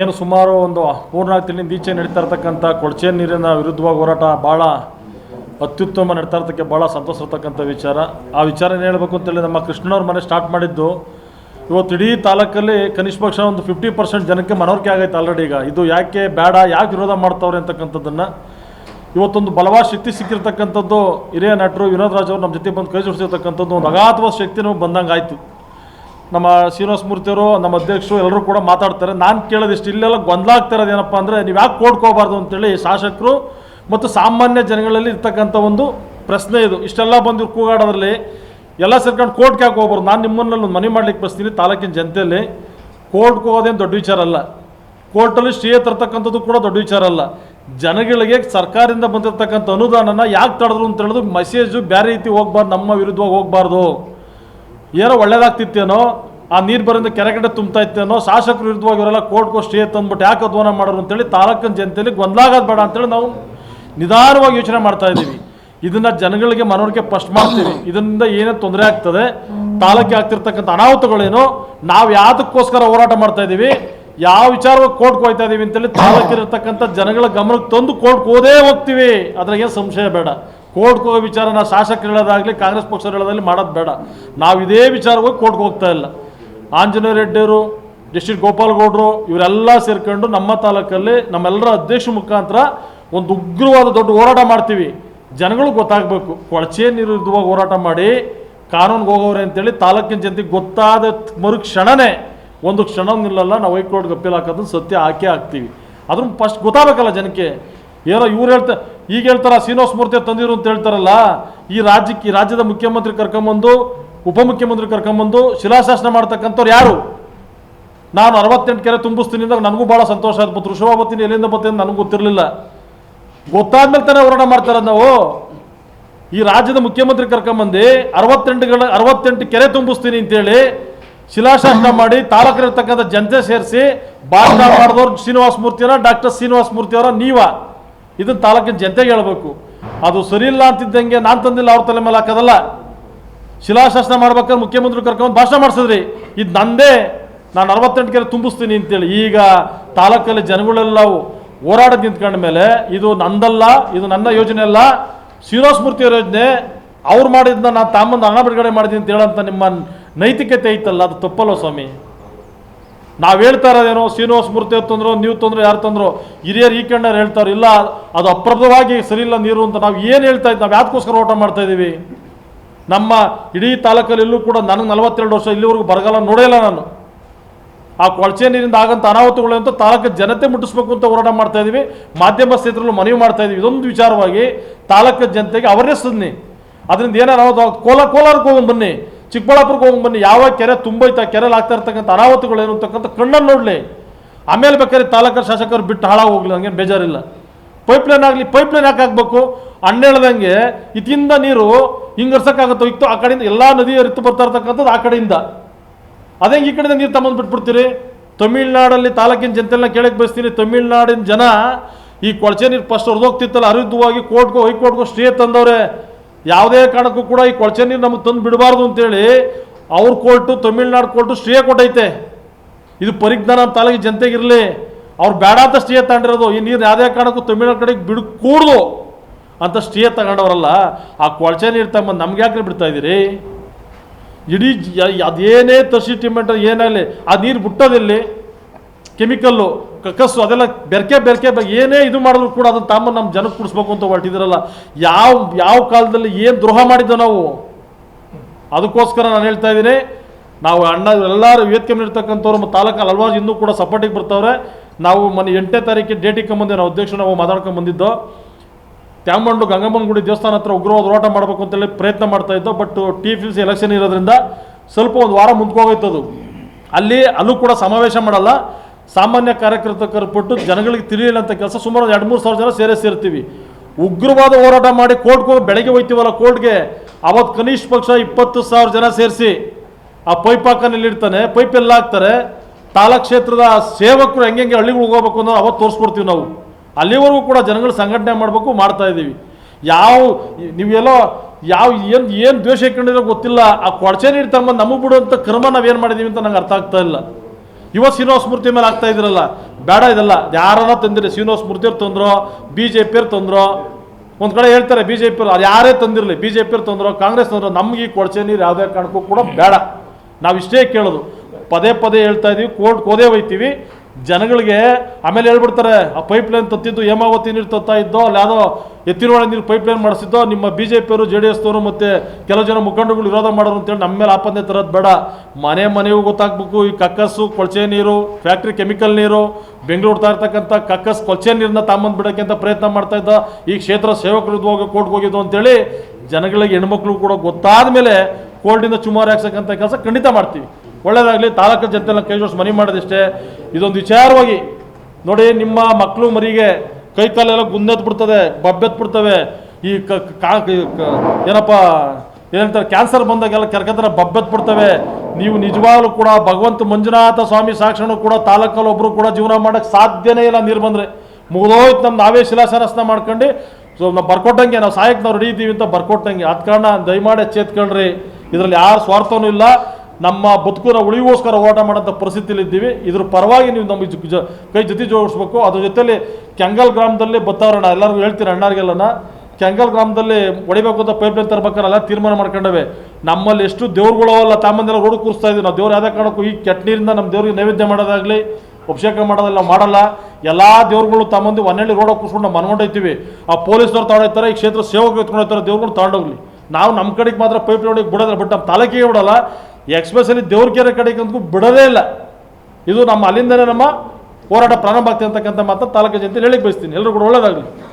ಏನು ಸುಮಾರು ಒಂದು ಮೂರ್ನಾಲ್ಕು ತಿಂಗಳಿಂದ ಈಚೆ ನಡೀತಾ ಇರ್ತಕ್ಕಂಥ ಕೊಳಚೆ ನೀರಿನ ವಿರುದ್ಧವಾಗಿ ಹೋರಾಟ ಭಾಳ ಅತ್ಯುತ್ತಮ ನಡೀತಾ ಇರ್ತಕ್ಕೆ ಭಾಳ ಸಂತೋಷ ಇರ್ತಕ್ಕಂಥ ವಿಚಾರ. ಆ ವಿಚಾರ ಏನು ಹೇಳಬೇಕು ಅಂತೇಳಿ ನಮ್ಮ ಕೃಷ್ಣನವ್ರ ಮನೆ ಸ್ಟಾರ್ಟ್ ಮಾಡಿದ್ದು ಇವತ್ತು ಇಡೀ ತಾಲೂಕಲ್ಲಿ ಕನಿಷ್ಠ ಪಕ್ಷ ಒಂದು ಫಿಫ್ಟಿ ಪರ್ಸೆಂಟ್ ಜನಕ್ಕೆ ಮನವರಿಕೆ ಆಗೈತೆ ಆಲ್ರೆಡಿ ಈಗ. ಇದು ಯಾಕೆ ಬೇಡ, ಯಾಕೆ ವಿರೋಧ ಮಾಡ್ತಾವ್ರೆ ಅಂತಕ್ಕಂಥದ್ದನ್ನು ಇವತ್ತೊಂದು ಬಲವಾದ ಶಕ್ತಿ ಸಿಕ್ಕಿರ್ತಕ್ಕಂಥದ್ದು ಹಿರಿಯ ನಟರು ವಿನೋದ್ ರಾಜ್ ಅವರು ನಮ್ಮ ಜೊತೆ ಬಂದು ಕೈ ಜೋಡಿಸಿರ್ತಕ್ಕಂಥದ್ದು ಒಂದು ಅಗಾಧವಾದ ಶಕ್ತಿನೂ ಬಂದಂಗೆ ಆಯಿತು ನಮ್ಮ ಶ್ರೀನಿವಾಸ ಮೂರ್ತಿಯವರು ನಮ್ಮ ಅಧ್ಯಕ್ಷರು ಎಲ್ಲರೂ ಕೂಡ ಮಾತಾಡ್ತಾರೆ. ನಾನು ಕೇಳೋದಿಷ್ಟು ಇಲ್ಲೆಲ್ಲ ಗೊಂದಲ ಆಗ್ತಾ ಇರೋದು ಏನಪ್ಪ ಅಂದರೆ ನೀವು ಯಾಕೆ ಕೋಡ್ಕೋಬಾರ್ದು ಅಂತೇಳಿ ಶಾಸಕರು ಮತ್ತು ಸಾಮಾನ್ಯ ಜನಗಳಲ್ಲಿ ಇರ್ತಕ್ಕಂಥ ಒಂದು ಪ್ರಶ್ನೆ ಇದು. ಇಷ್ಟೆಲ್ಲ ಬಂದು ಕೂಗಾಡೋದ್ರಲ್ಲಿ ಎಲ್ಲ ಸೇರ್ಕೊಂಡು ಕೋರ್ಟ್ಗೆ ಯಾಕೆ ಹೋಗ್ಬಾರ್ದು? ನಾನು ನಿಮ್ಮನ್ನಲ್ಲಿ ಒಂದು ಮನೆ ಮಾಡ್ಲಿಕ್ಕೆ ಬರ್ತೀನಿ ತಾಲೂಕಿನ ಜನತೆಯಲ್ಲಿ. ಕೋರ್ಟ್ಗೆ ಹೋಗೋದೇನು ದೊಡ್ಡ ವಿಚಾರ ಅಲ್ಲ. ಕೋರ್ಟಲ್ಲಿ ಸ್ಟೇ ತರ್ತಕ್ಕಂಥದ್ದು ಕೂಡ ದೊಡ್ಡ ವಿಚಾರ ಅಲ್ಲ. ಜನಗಳಿಗೆ ಸರ್ಕಾರದಿಂದ ಬಂದಿರತಕ್ಕಂಥ ಅನುದಾನನ ಯಾಕೆ ತಡೆದ್ರು ಅಂತ ಹೇಳಿದ್ರು ಮೆಸೇಜು ಬೇರೆ ರೀತಿ ಹೋಗ್ಬಾರ್ದು, ನಮ್ಮ ವಿರುದ್ಧವಾಗಿ ಹೋಗ್ಬಾರ್ದು. ಏನೋ ಒಳ್ಳೇದಾಗ್ತಿತ್ತೇನೋ? ಆ ನೀರು ಬರೋದು ಕೆರೆಗಡೆ ತುಂಬ್ತಾ ಇತ್ತೇನೋ ಶಾಸಕರು ವಿರುದ್ಧವಾಗಿ ಇವರೆಲ್ಲ ಕೋರ್ಟ್ಗೋ ಸ್ಟೇ ತಂದ್ಬಿಟ್ಟು ಯಾಕೆ ಅಧ್ವಾನ ಮಾಡೋರು ಅಂತೇಳಿ ತಾಲೂಕಿನ ಜನತೆಯಲ್ಲಿ ಗೊಂದಲಾಗೋದು ಬೇಡ ಅಂತೇಳಿ ನಾವು ನಿಧಾನವಾಗಿ ಯೋಚನೆ ಮಾಡ್ತಾ ಇದ್ದೀವಿ. ಇದನ್ನು ಜನಗಳಿಗೆ ಮನವರಿಕೆ ಫಸ್ಟ್ ಮಾಡ್ತೀವಿ. ಇದರಿಂದ ಏನೇ ತೊಂದರೆ ಆಗ್ತದೆ ತಾಲೂಕಿಗೆ ಆಗ್ತಿರ್ತಕ್ಕಂಥ ಅನಾಹುತಗಳೇನು, ನಾವು ಯಾವುದಕ್ಕೋಸ್ಕರ ಹೋರಾಟ ಮಾಡ್ತಾ ಇದ್ದೀವಿ, ಯಾವ ವಿಚಾರವಾಗಿ ಕೋರ್ಟ್ಗೆ ಹೋಗ್ತಾ ಇದ್ದೀವಿ ಅಂತೇಳಿ ತಾಲೂಕಿರ್ತಕ್ಕಂಥ ಜನಗಳ ಗಮನಕ್ಕೆ ತಂದು ಕೋರ್ಟ್ಗೆ ಹೋದೇ ಹೋಗ್ತೀವಿ. ಅದ್ರಾಗ ಸಂಶಯ ಬೇಡ. ಕೋರ್ಟ್ಗೆ ಹೋಗೋ ವಿಚಾರ ನಾವು ಶಾಸಕರು ಹೇಳೋದಾಗಲಿ, ಕಾಂಗ್ರೆಸ್ ಪಕ್ಷ ಹೇಳೋದಾಗಲಿ ಮಾಡೋದು ಬೇಡ. ನಾವು ಇದೇ ವಿಚಾರವಾಗಿ ಕೋರ್ಟ್ಗೆ ಹೋಗ್ತಾ ಇಲ್ಲ. ಆಂಜನೇಯ ರೆಡ್ಡಿಯವರು ಡಿಸ್ಟ್ರಿಕ್ಟ್ ಗೋಪಾಲಗೌಡರು, ಇವರೆಲ್ಲ ಸೇರ್ಕೊಂಡು ನಮ್ಮ ತಾಲೂಕಲ್ಲಿ ನಮ್ಮೆಲ್ಲರ ಅಧ್ಯಕ್ಷ ಮುಖಾಂತರ ಒಂದು ಉಗ್ರವಾದ ದೊಡ್ಡ ಹೋರಾಟ ಮಾಡ್ತೀವಿ. ಜನಗಳು ಗೊತ್ತಾಗಬೇಕು. ಕೊಳಚೆ ನೀರು ವಿರುದ್ಧವಾಗಿ ಹೋರಾಟ ಮಾಡಿ ಕಾನೂನಿಗೆ ಹೋಗೋರೆ ಅಂತೇಳಿ ತಾಲೂಕಿನ ಜನತೆಗೆ ಗೊತ್ತಾದ ಮರು ಕ್ಷಣನೇ ಒಂದು ಕ್ಷಣ ನಿಲ್ಲಲ್ಲ. ನಾವು ಹೈಕೋರ್ಟ್ಗೆ ಅಪ್ಪೀಲ್ ಹಾಕೋದು ಸತ್ಯ ಹಾಕೇ ಹಾಕ್ತೀವಿ. ಅದ್ರ ಫಸ್ಟ್ ಗೊತ್ತಾಗಬೇಕಲ್ಲ ಜನಕ್ಕೆ. ಏನೋ ಇವ್ರು ಹೇಳ್ತಾ, ಈಗ ಹೇಳ್ತಾರ, ಶ್ರೀನಿವಾಸ ಮೂರ್ತಿ ತಂದಿರು ಅಂತ ಹೇಳ್ತಾರಲ್ಲ. ಈ ರಾಜ್ಯಕ್ಕೆ ರಾಜ್ಯದ ಮುಖ್ಯಮಂತ್ರಿ ಕರ್ಕೊಂಬಂದು ಉಪಮುಖ್ಯಮಂತ್ರಿ ಕರ್ಕೊಂಬಂದು ಶಿಲಾಶಾಸನ ಮಾಡ್ತಕ್ಕಂಥವ್ರು ಯಾರು? ನಾನು ಅರವತ್ತೆಂಟು ಕೆರೆ ತುಂಬಿಸ್ತೀನಿ ಅಂದಾಗ ನನಗೂ ಭಾಳ ಸಂತೋಷ ಆಯ್ತು. ಮತ್ತು ಋಷಭ ಬರ್ತೀನಿ, ಎಲ್ಲಿಂದ ಬತ್ತೆ ನನಗೂ ಗೊತ್ತಿರಲಿಲ್ಲ. ಗೊತ್ತಾದ್ಮೇಲೆ ತಾನೇ ಹೋರಾಟ ಮಾಡ್ತಾರೆ ನಾವು. ಈ ರಾಜ್ಯದ ಮುಖ್ಯಮಂತ್ರಿ ಕರ್ಕೊಂಬಂದು ಅರವತ್ತೆಂಟುಗಳ ಅರವತ್ತೆಂಟು ಕೆರೆ ತುಂಬಿಸ್ತೀನಿ ಅಂತೇಳಿ ಶಿಲಾಶಾಸನ ಮಾಡಿ ತಾಲೂಕಿನಿರ್ತಕ್ಕಂಥ ಜನತೆ ಸೇರಿಸಿ ಭಾಷಣ ಮಾಡಿದವ್ರು ಶ್ರೀನಿವಾಸ ಮೂರ್ತಿಯವರ ಡಾಕ್ಟರ್ ಶ್ರೀನಿವಾಸ ಮೂರ್ತಿಯವರ ನೀವ. ಇದನ್ನ ತಾಲೂಕಿನ ಜನತೆಗೆ ಹೇಳ್ಬೇಕು. ಅದು ಸರಿ ಇಲ್ಲ ಅಂತಿದ್ದಂಗೆ ನಾನು ತಂದಿಲ್ಲ, ಅವ್ರ ತಲೆ ಮೇಲೆ ಹಾಕೋದಲ್ಲ. ಶಿಲಾಶಾಸನ ಮಾಡ್ಬೇಕಾದ್ರೆ ಮುಖ್ಯಮಂತ್ರಿ ಕರ್ಕೊಂಡು ಭಾಷಣ ಮಾಡಿಸಿದ್ರಿ. ಇದು ನಂದೇ ನಾನು ಅರವತ್ತೆಂಟು ಕೆರೆ ತುಂಬಿಸ್ತೀನಿ ಅಂತೇಳಿ. ಈಗ ತಾಲೂಕಲ್ಲಿ ಜನಗಳೆಲ್ಲವು ಹೋರಾಟ ನಿಂತ್ಕೊಂಡ ಮೇಲೆ ಇದು ನಂದಲ್ಲ, ಇದು ನನ್ನ ಯೋಜನೆ ಅಲ್ಲ ಶ್ರೀನಿವಾಸ ಮೂರ್ತಿಯವರ ಯೋಜನೆ, ಅವ್ರು ಮಾಡಿದ್ನ ನಾನು ತಾಂಬಂದು ಹಣ ಬಿಡುಗಡೆ ಮಾಡಿದ್ದೀನಿ ಅಂತ ಹೇಳಂತ ನಿಮ್ಮ ನೈತಿಕತೆ ಐತಲ್ಲ, ಅದು ತಪ್ಪಲ್ಲ ಸ್ವಾಮಿ. ನಾವು ಹೇಳ್ತಾ ಇರೋದೇನೋ ಶ್ರೀನಿವಾಸ ಮೂರ್ತಿ ತಂದ್ರು, ನೀವು ತಂದ್ರು, ಯಾರು ತಂದ್ರು, ಹಿರಿಯರು ಈ ಕಣ್ಣವ್ರು ಹೇಳ್ತಾರೆ ಇಲ್ಲ, ಅದು ಅಪ್ರಭವಾಗಿ ಸರಿ ಇಲ್ಲ ನೀರು ಅಂತ ನಾವು ಏನು ಹೇಳ್ತಾ ಇದ್ದೀವಿ ನಾವು ಯಾತಕ್ಕೋಸ್ಕರ ಓಟ ಮಾಡ್ತಾ ಇದ್ದೀವಿ ನಮ್ಮ ಇಡೀ ತಾಲೂಕಲ್ಲಿ ಕೂಡ ನನಗೆ ನಲವತ್ತೆರಡು ವರ್ಷ ಇಲ್ಲಿವರೆಗೂ ಬರಗಾಲ ನೋಡೇ ಇಲ್ಲ ನಾನು. ಆ ಕೊಳಚೆ ನೀರಿಂದ ಆಗಂತ ಅನಾಹುತಗಳು ಅಂತ ತಾಲೂಕು ಜನತೆ ಮುಟ್ಟಿಸ್ಬೇಕು ಅಂತ ಹೋರಾಟ ಮಾಡ್ತಾ ಇದ್ದೀವಿ ಮಾಧ್ಯಮ ಸ್ನೇಹಿತರಲ್ಲೂ ಮನವಿ ಮಾಡ್ತಾ ಇದ್ದೀವಿ ಇದೊಂದು ವಿಚಾರವಾಗಿ ತಾಲೂಕು ಜನತೆಗೆ ಅವರ್ನೆಸ್ ಬನ್ನಿ ಅದರಿಂದ ಏನಾರು ಅನಾಹುತ ಕೋಲ ಕೋಲಾರ ಕೋಲಾರಕ್ಕೆ ಹೋಗಿ ಬನ್ನಿ. ಚಿಕ್ಕಬಳ್ಳಾಪುರಕ್ಕೆ ಹೋಗಿ ಬನ್ನಿ. ಯಾವ ಕೆರೆ ತುಂಬೈತೆ ಆ ಕೆರೆಯಲ್ಲಿ ಆಗ್ತಾ ಇರ್ತಕ್ಕಂಥ ಅನಾಹುತಗಳು ಏನು ಅಂತಕ್ಕಂಥ ಕಣ್ಣನ್ನು ನೋಡಲಿ. ಆಮೇಲೆ ಬೇಕಾದ್ರೆ ತಾಲೂಕು ಶಾಸಕರು ಬಿಟ್ಟು ಹಾಳಾಗಿ ಹೋಗ್ಲಿ. ನನಗೇನು ಬೇಜಾರಿಲ್ಲ. ಪೈಪ್ಲೈನ್ ಆಗಲಿ, ಪೈಪ್ಲೈನ್ ಯಾಕೆ ಹಾಕ್ಬೇಕು? ಅಣ್ಣೇಳ್ದಂಗೆ ಇತಿಂದ ನೀರು ಹಿಂಗರ್ಸಕ್ಕಾಗತ್ತೋ ಇತ್ತು, ಆ ಕಡೆಯಿಂದ ಎಲ್ಲ ನದಿ ಹರಿತು ಬರ್ತಾ ಇರ್ತಕ್ಕಂಥದ್ದು ಆ ಕಡೆಯಿಂದ. ಅದೇ ಈ ಕಡೆಯಿಂದ ನೀರು ತಂಬಂದು ಬಿಟ್ಬಿಡ್ತೀರಿ. ತಮಿಳ್ನಾಡಲ್ಲಿ ತಾಲೂಕಿನ ಜನತೆಲ್ಲ ಕೇಳಕ್ಕೆ ಬಯಸ್ತೀನಿ. ತಮಿಳ್ನಾಡಿನ ಜನ ಈ ಕೊಳಚೆ ನೀರು ಫಸ್ಟ್ ಹೊರದೋಗ್ತಿತ್ತಲ್ಲ ಅರಿದ್ವಾಗಿ ಕೋರ್ಟ್ಗೋ, ಹೈಕೋರ್ಟ್ಗೋ ಸ್ಟೇ ತಂದವ್ರೆ. ಯಾವುದೇ ಕಾರಣಕ್ಕೂ ಕೂಡ ಈ ಕೊಳಚೆ ನೀರು ನಮಗೆ ತಂದು ಬಿಡಬಾರ್ದು ಅಂತೇಳಿ ಅವ್ರ ಕೋರ್ಟು, ತಮಿಳ್ನಾಡು ಕೋರ್ಟು ಸ್ಟೇ ಕೊಟ್ಟೈತೆ. ಇದು ಪರಿಜ್ಞಾನ ನಮ್ಮ ತಾಲೂಕಿನ ಜನತೆಗೆ ಇರಲಿ. ಅವ್ರು ಬೇಡ ಅಂತ ಸ್ಟೇ ತಗೊಂಡಿರೋದು. ಈ ನೀರು ಯಾವುದೇ ಕಾರಣಕ್ಕೂ ತಮಿಳ್ನಾಡು ಕಡೆಗೆ ಬಿಡು ಕೂಡ್ದು ಅಂತ ಸ್ಟೇ ತಗೊಂಡವರಲ್ಲ, ಆ ಕೊಳಚೆ ನೀರು ತಮ್ಮ ನಮ್ಗೆ ಯಾಕೆ ಬಿಡ್ತಾ ಇದ್ದೀರಿ ಇಡೀ ಅದೇನೇ ತರ್ಸಿ ಟಿಮೆಂಟ್ ಏನಾಗಲಿ ಆ ನೀರು ಬಿಟ್ಟೋದಿಲ್ಲಿ, ಕೆಮಿಕಲ್ಲು, ಕಕ್ಕಸ್ಸು, ಅದೆಲ್ಲ ಬೆರಕೆ ಬೆರಕೆ ಏನೇ ಇದು ಮಾಡಿದ್ರು ಕೂಡ ಅದನ್ನು ತಮ್ಮ ನಮ್ಮ ಜನಕ್ಕೆ ಕುಡಿಸ್ಬೇಕು ಅಂತ ಹೊರಟಿದ್ರಲ್ಲ. ಯಾವ ಯಾವ ಕಾಲದಲ್ಲಿ ಏನು ದ್ರೋಹ ಮಾಡಿದ್ದೋ ನಾವು? ಅದಕ್ಕೋಸ್ಕರ ನಾನು ಹೇಳ್ತಾ ಇದ್ದೀನಿ, ನಾವು ಅಣ್ಣ ಎಲ್ಲರೂ ವೇದಿಕೆ ಇರ್ತಕ್ಕಂಥವ್ರು ಮತ್ತು ತಾಲೂಕಲ್ಲಿ ಹಲವಾರು ಇನ್ನೂ ಕೂಡ ಸಪೋರ್ಟಿಗೆ ಬರ್ತವ್ರೆ. ನಾವು ಮೊನ್ನೆ ಎಂಟನೇ ತಾರೀಕಿಗೆ ಡೇಟಿಗೆ ಬಂದೆ ನಾವು ಅಧ್ಯಕ್ಷರು ನಾವು ಮಾತಾಡ್ಕೊಂಡು ಬಂದಿದ್ದೋ. ತ್ಯಾಮಂಡು ಗಂಗಮ್ಮನ ಗುಡಿ ದೇವಸ್ಥಾನ ಹತ್ರ ಉಗ್ರವಾದ ಹೋರಾಟ ಮಾಡಬೇಕು ಅಂತೇಳಿ ಪ್ರಯತ್ನ ಮಾಡ್ತಾ ಇದ್ದೋ but T P C election ಇರೋದ್ರಿಂದ ಸ್ವಲ್ಪ ಒಂದು ವಾರ ಮುಂದ್ಕೋಗೋಯ್ತದು. ಅಲ್ಲಿ, ಅಲ್ಲೂ ಕೂಡ ಸಮಾವೇಶ ಮಾಡಲ್ಲ. ಸಾಮಾನ್ಯ ಕಾರ್ಯಕರ್ತ ಪಟ್ಟು ಜನಗಳಿಗೆ ತಿಳಿಯಲ್ಲ ಅಂತ ಕೆಲಸ ಸುಮಾರು ಒಂದು ಎರಡು ಮೂರು ಸಾವಿರ ಜನ ಸೇರೇ ಸೇರ್ತೀವಿ. ಉಗ್ರವಾದ ಹೋರಾಟ ಮಾಡಿ ಕೋರ್ಟ್ಗೆ ಹೋಗಿ ಬೆಳಗ್ಗೆ ಹೋಯ್ತೀವಲ್ಲ ಕೋರ್ಟ್ಗೆ ಅವತ್ತು ಕನಿಷ್ಠ ಪಕ್ಷ ಇಪ್ಪತ್ತು ಸಾವಿರ ಜನ ಸೇರಿಸಿ ಆ ಪೈಪ್ ಹಾಕನಲ್ಲಿ ಇಡ್ತಾನೆ. ಪೈಪ್ ಎಲ್ಲ ಹಾಕ್ತಾರೆ. ತಾಲಾ ಕ್ಷೇತ್ರದ ಸೇವಕರು ಹೆಂಗೆ ಹಳ್ಳಿಗಳಿಗೆ ಹೋಗ್ಬೇಕು ಅನ್ನೋ ಅವತ್ತು ತೋರಿಸ್ಕೊಡ್ತೀವಿ ನಾವು. ಅಲ್ಲಿವರೆಗೂ ಕೂಡ ಜನಗಳು ಸಂಘಟನೆ ಮಾಡಬೇಕು, ಮಾಡ್ತಾ ಇದ್ದೀವಿ. ಯಾವ, ನೀವೆಲ್ಲೋ ಯಾವ, ಏನು ಏನು ದ್ವೇಷ ಇಟ್ಕೊಂಡಿರೋ ಗೊತ್ತಿಲ್ಲ. ಆ ಕೊಡಚೆ ನೀರು ತಮ್ಮ ನಮಗೆ ಬಿಡುವಂಥ ಕ್ರಮ ನಾವೇನು ಮಾಡಿದ್ದೀವಿ ಅಂತ ನಂಗೆ ಅರ್ಥ ಆಗ್ತಾ ಇಲ್ಲ. ಯುವ ಶ್ರೀನಿವಾಸ ಮೂರ್ತಿ ಮೇಲೆ ಆಗ್ತಾ ಇದ್ರಲ್ಲ, ಬೇಡ ಇದಲ್ಲ. ಯಾರನ್ನ ತಂದಿರಿ ಶ್ರೀನಿವಾಸ ಮೂರ್ತಿಯವ್ರು ತಂದ್ರೋ? ಬಿ ಜೆ ಪಿಯವ್ರು ತಂದ್ರೋ? ಒಂದು ಕಡೆ ಹೇಳ್ತಾರೆ ಬಿ ಜೆ ಪಿಯವ್ರು ಅದು ಯಾರೇ ತಂದಿರಲಿ? ಬಿ ಜೆ ಪಿಯವ್ರು ತಂದ್ರೋ? ಕಾಂಗ್ರೆಸ್ ತಂದ್ರೋ? ನಮ್ಗೆ ಈ ಕೊಡಚೆ ನೀರು ಯಾವುದೇ ಕಾರಣಕ್ಕೂ ಕೂಡ ಬೇಡ. ನಾವು ಇಷ್ಟೇ ಕೇಳೋದು. ಪದೇ ಪದೇ ಹೇಳ್ತಾ ಇದ್ದೀವಿ ಕೋರ್ಟ್ ಕೋದೇ ಒಯ್ತೀವಿ ಜನಗಳಿಗೆ ಆಮೇಲೆ ಹೇಳ್ಬಿಡ್ತಾರೆ, ಆ ಪೈಪ್ ಲೈನ್ ತತ್ತಿದ್ದು ಹೇಮಾವತಿ ನೀರು ತತ್ತಾ ಇದ್ದೋ, ಅಲ್ಲಿ ಯಾವುದೋ ಎತ್ತಿನೊಳ ನೀರು ಪೈಪ್ ಲೈನ್ ಮಾಡಿಸಿದ್ದೋ, ನಿಮ್ಮ ಬಿ ಜೆ ಪಿಯವರು ಜೆ ಡಿ ಎಸ್ನವರು ಮತ್ತು ಕೆಲವು ಜನ ಮುಖಂಡಗಳು ವಿರೋಧ ಮಾಡೋರು ಅಂತೇಳಿ ನಮ್ಮ ಮೇಲೆ ಆಪಂದೆ ತರೋದು ಬೇಡ. ಮನೆ ಮನೆಗೂ ಗೊತ್ತಾಗಬೇಕು, ಈ ಕಕ್ಕಸ್ಸು, ಕೊಳಚೆ ನೀರು ಫ್ಯಾಕ್ಟ್ರಿ ಕೆಮಿಕಲ್ ನೀರು ಬೆಂಗಳೂರು ಇರ್ತಕ್ಕಂಥ ಕಕ್ಕಸ್, ಕೊಳಚೆ ನೀರನ್ನ ತಾಂಬಂದು ಅಂತ ಪ್ರಯತ್ನ ಮಾಡ್ತಾ ಇದ್ದ ಈ ಕ್ಷೇತ್ರ ಸೇವಕರು ಹೋಗಿ ಕೋರ್ಟ್ಗೆ ಹೋಗಿದ್ದು ಅಂತೇಳಿ ಜನಗಳಿಗೆ ಹೆಣ್ಮಕ್ಳು ಕೂಡ ಗೊತ್ತಾದ ಮೇಲೆ ಕೋರ್ಟಿಂದ ಚುಮಾರು ಹಾಕ್ಸಕ್ಕಂಥ ಕೆಲಸ ಖಂಡಿತ ಮಾಡ್ತೀವಿ. ಒಳ್ಳೇದಾಗಲಿ, ತಾಲೂಕು ಜನತೆಲ್ಲ ಕೈ ಜೋಡಿಸಿ ಮನೆ ಮಾಡೋದಿಷ್ಟೇ. ಇದೊಂದು ವಿಚಾರವಾಗಿ ನೋಡಿ, ನಿಮ್ಮ ಮಕ್ಕಳು ಮರಿಗೆ ಕೈ ಕಾಲೆಲ್ಲ ಗುಂದೆತ್ ಬಿಡ್ತದೆ, ಬಬ್ಬೆತ್ ಬಿಡ್ತವೆ. ಈ ಏನಪ್ಪ ಏನಂತಾರೆ ಕ್ಯಾನ್ಸರ್ ಬಂದಾಗೆಲ್ಲ ಕೆರ್ಕತ್ರ ಬಬ್ಬೆತ್ ಬಿಡ್ತವೆ. ನೀವು ನಿಜವಾಗ್ಲೂ ಕೂಡ ಭಗವಂತ ಮಂಜುನಾಥ ಸ್ವಾಮಿ ಸಾಕ್ಷಣ ಕೂಡ ತಾಲೂಕಲ್ಲಿ ಒಬ್ಬರು ಕೂಡ ಜೀವನ ಮಾಡಕ್ಕೆ ಸಾಧ್ಯನೇ ಇಲ್ಲ ನೀರು ಬಂದರೆ. ಮುಗಿದೋಯ್ತು ನಮ್ಮ ನಾವೇ ಶಿಲಾಶಾಸನ ಮಾಡ್ಕೊಂಡು, ಸೊ, ನಾವು ಬರ್ಕೊಟ್ಟಂಗೆ, ನಾವು ಸಹಾಯಕ್ಕೆ ನಾವು ರೆಡಿ ಅಂತ ಬರ್ಕೊಟ್ಟಂಗೆ. ಆದ ಕಾರಣ ದಯಮಾಡಿ ಎಚ್ಚೆತ್ಕೊಳ್ರಿ. ಇದರಲ್ಲಿ ಯಾರು ಸ್ವಾರ್ಥವೂ ಇಲ್ಲ. ನಮ್ಮ ಬದುಕನ್ನು ಉಳಿಗೋಸ್ಕರ ಹೋರಾಟ ಮಾಡೋಂಥ ಪರಿಸ್ಥಿತಿಯಲ್ಲಿ ಇದ್ದೀವಿ ಇದ್ರ ಪರವಾಗಿ ನೀವು ಜೊ- ಕೈ ಜೊತೆ ಜೋಡಿಸ್ಬೇಕು. ಅದ್ರ ಜೊತೆಯಲ್ಲಿ ಕೆಂಗಲ್ ಗ್ರಾಮದಲ್ಲಿ ಬತ್ತಾವರಣ ಎಲ್ಲರಿಗೂ ಹೇಳ್ತೀನಿ ಅಣ್ಣಾರಿಗೆಲ್ಲನ? ಕೆಂಗಲ್ ಗ್ರಾಮದಲ್ಲಿ ಹೊಡಿಬೇಕು ಅಂತ ಪೈಪ್ ಲೈನ್ ತರ್ಬೇಕಾರಲ್ಲ ತೀರ್ಮಾನ ಮಾಡ್ಕೊಂಡವೆ. ನಮ್ಮಲ್ಲಿ ಎಷ್ಟು ದೇವ್ರುಗಳವಲ್ಲ ತಾಮಂದೆಲ್ಲ ರೋಡ್ ಕೂರಿಸ್ತಾ ಇದ್ದೀವಿ. ನಾವು ದೇವ್ರು ಯಾವುದೇ ಕಾರಣಕ್ಕೂ ಈ ಕೆಟ್ಟ ನೀರಿಂದ ನಮ್ಮ ದೇವ್ರಿಗೆ ನೈವೇದ್ಯ ಮಾಡೋದಾಗಲಿ, ಅಭಿಷೇಕ ಮಾಡೋದಲ್ಲ ಮಾಡಲ್ಲ. ಎಲ್ಲ ದೇವ್ರುಗಳು ತಮ್ಮಂದು ಒನ್ನೆಳ್ಳಿ ರೋಡ್ ಕೂರಿಸ್ಕೊಂಡು ನಾವು ಮನ್ಕೊಂಡೋಗ್ತೀವಿ ಆ ಪೊಲೀಸ್ನವ್ರು ತಗೊಂಡೋಗ್ತಾರೆ ಈ ಕ್ಷೇತ್ರ ಸೇವಕರು ಎತ್ಕೊಂಡೋಗ್ತಾರೆ ದೇವ್ರುಗಳು ತಗೊಂಡೋಗ್ಲಿ ನಾವು ನಮ್ಮ ಕಡೆಗೆ ಮಾತ್ರ ಪೈಪ್ ಲೈನಿಗೆ ಬಿಡೋದಿಲ್ಲ, ಬಟ್ ನಮ್ಮ ತಾಲೂಕಿಗೆ ಬಿಡಲ್ಲ. ಎಕ್ಸ್ಪೆಷಲಿ ದೇವ್ರಕೆರೆ ಕಡೆಗೆ ಕಡೆಗಂತೂ ಬಿಡೋದೇ ಇಲ್ಲ. ಇದು ನಮ್ಮ ಅಲ್ಲಿಂದನೇ ನಮ್ಮ ಹೋರಾಟ ಪ್ರಾರಂಭ ಆಗ್ತದೆ ಅಂತಕ್ಕಂಥ ಮಾತ್ರ ತಾಲೂಕು ಜನತೆ ಹೇಳಿಕ್ ಬಯಸ್ತೀನಿ. ಎಲ್ಲರೂ ಕೂಡ ಒಳ್ಳೇದಾಗಲಿ.